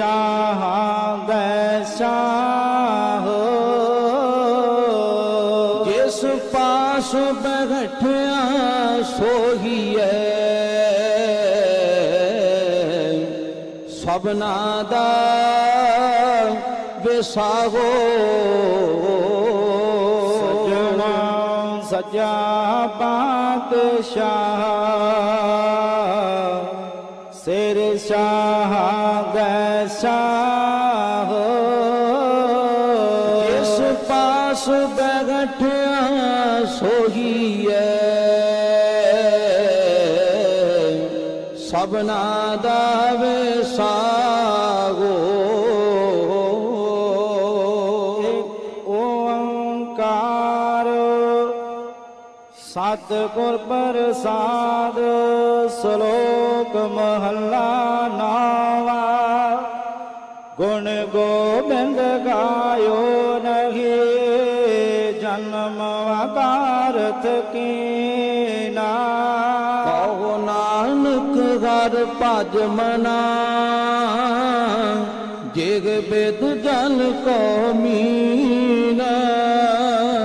ਸ਼ਾਹ ਦੈ ਸ਼ਾਹ। ਜਿਸ ਪਾਸ ਬੈਠਿਆ ਸੋਹੀਐ ਸਭਨਾ ਦਾ ਵਿਸਾਗੋ ਸਜਣਾ। ਸਜਾ ਪਾਤਸ਼ਾਹ। ਸਿਰ ਸ਼ਾਹ ਸ਼ਾਹ। ਜਿਸ ਪਾਸ ਬੈਠਿਆ ਸੋਹੀਐ ਸਭਨਾ ਦਾ ਵਿਸਾਗੋ ਓੰਕਾਰ ਸਤਿਗੁਰ ਪ੍ਰਸਾਦ ਸ਼ਲੋਕ ਮਹੱਲਾ ਗੁਣ ਗੋਬਿੰਦ ਗਾਇਓ ਨਹੀ ਜਨਮ ਵਕਾਰਤ ਕੀਨਾ ਕਹੋ ਨਾਨਕ ਹਰ ਭਜ ਮਨਾ ਜਿਗ ਬਿਦ ਜਨ ਕੋ ਮੀਨਾ।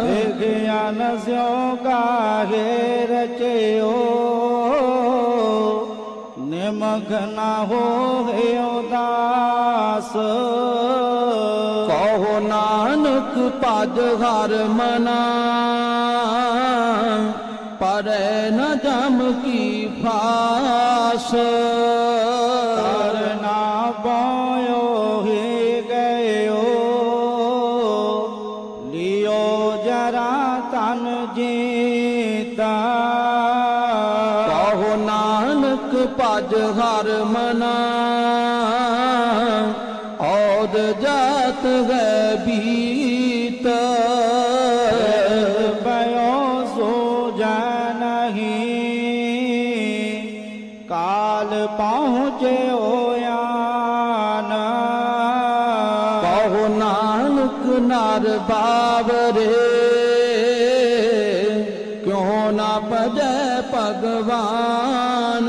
ਵਿਗਿਆਨ ਸਿਓ ਕਾਹੇ ਰਚਿਓ ਨਿਮਖ ਨਾ ਹੋਏ ਉਦਾਸ ਕਹੋ ਨਾਨਕ ਭਜ ਹਰ ਮਨਾ, ਪਰੈ ਨ ਜਮ ਕੀ ਫਾਸ। ਕਰਨਾ ਪਾਇਓ ਹੀ ਗਇਓ, ਲਿਓ ਜਰਾ ਤਨ ਜੀਤਾ ਨਾਨਕ ਭਜ ਹਰ ਮਨਾ। ਔਦ ਜਾਤ ਹੈ ਬੀਤ। ਬਇਓ ਸੋ ਨਹੀਂ ਕਾਲ ਪਹੁੰਚਿਓ ਆਨ ਕਹੋ ਨਾਨਕ ਨਰ ਬਾਵਰੇ। ਕਿਉ ਨਾ ਭਜੈ ਭਗਵਾਨ?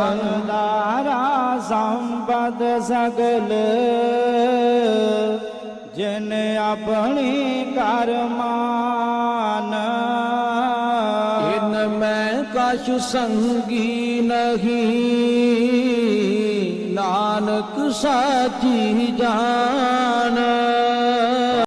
ਅਨਦਾਰਾ ਸੰਪਦ ਸਗਲ ਜਿਨ ਆਪਣੀ ਕਰਮਾਨ ਇਨ ਮੈਂ ਕਛ ਸੰਗੀ ਨਹੀਂ ਨਾਨਕ ਸਾਚੀ ਜਾਣ